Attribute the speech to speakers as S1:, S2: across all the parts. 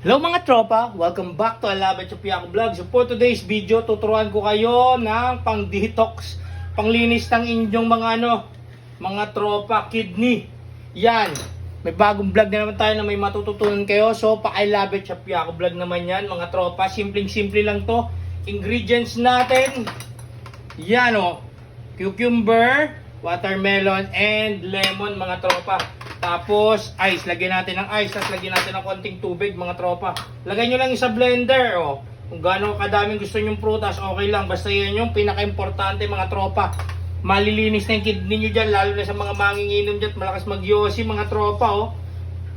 S1: Hello mga tropa! Welcome back to Alaban Chupiako Vlog. So for today's video, tuturuan ko kayo ng pang-detox, panglinis ng inyong mga ano, mga tropa, kidney. Yan. May bagong vlog na naman tayo na may matututunan kayo. So pa I Chupiako Vlog naman yan mga tropa. Simpleng-simple lang to. Ingredients natin. Yan o. Cucumber, watermelon, and lemon mga tropa. Tapos, ice. Lagyan natin ng ice. Tapos lagyan natin ng konting tubig, mga tropa. Lagay nyo lang yung sa blender, oh. Kung gaano kadaming gusto nyong prutas, okay lang. Basta yan yung pinaka-importante, mga tropa. Malilinis na yung kidney nyo dyan, lalo na sa mga manginginom dyan. Malakas magyosi, mga tropa, oh.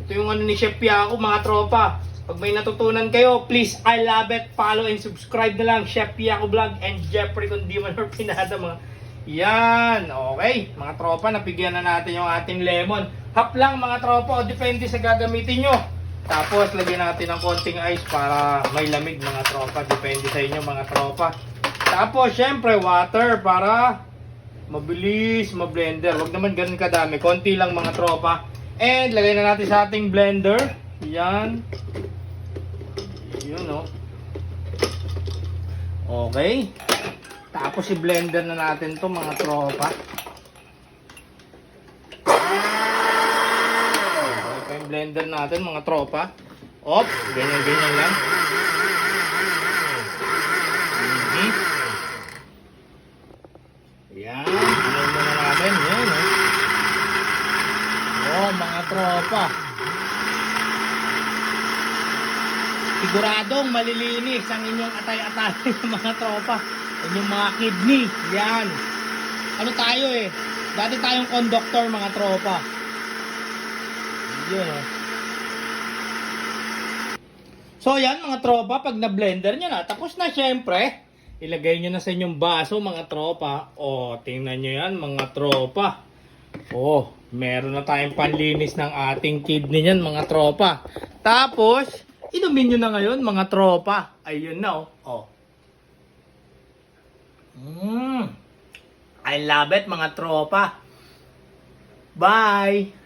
S1: Ito yung ano ni Chef Piako, mga tropa. Pag may natutunan kayo, please, I love it. Follow and subscribe na lang. Chef Piako Vlog and Jeffrey Condiman or Pinada, mga yan, okay. Mga tropa, napigyan na natin yung ating lemon. Hap lang mga tropa, o depende sa gagamitin nyo. Tapos, lagyan natin ng konting ice para may lamig mga tropa. Depende sa inyo mga tropa. Tapos, syempre, water para mabilis ma-blender. Huwag naman ganun kadami. Konti lang mga tropa. And, lagay na natin sa ating blender. Yan. Yun, oh. Okay. Tapos i-blender na natin to mga tropa. Okay pa yung blender natin mga tropa. Op, ganyan-ganyan lang. Muna natin. Yan, oh. Oh, mga tropa. Siguradong malilinis ang inyong atay-atay mga tropa. Inyong mga kidney. Yan. Ano tayo eh. Dati tayong conductor mga tropa. Yun oh. So yan mga tropa, pag na-blender nyo na, tapos na syempre, ilagay nyo na sa inyong baso mga tropa. O, tingnan nyo yan mga tropa. Oh, meron na tayong panlinis ng ating kidney niyan mga tropa. Tapos, inumin nyo na ngayon mga tropa. Ayun na oh. oh. Mm. I love it mga tropa. Bye!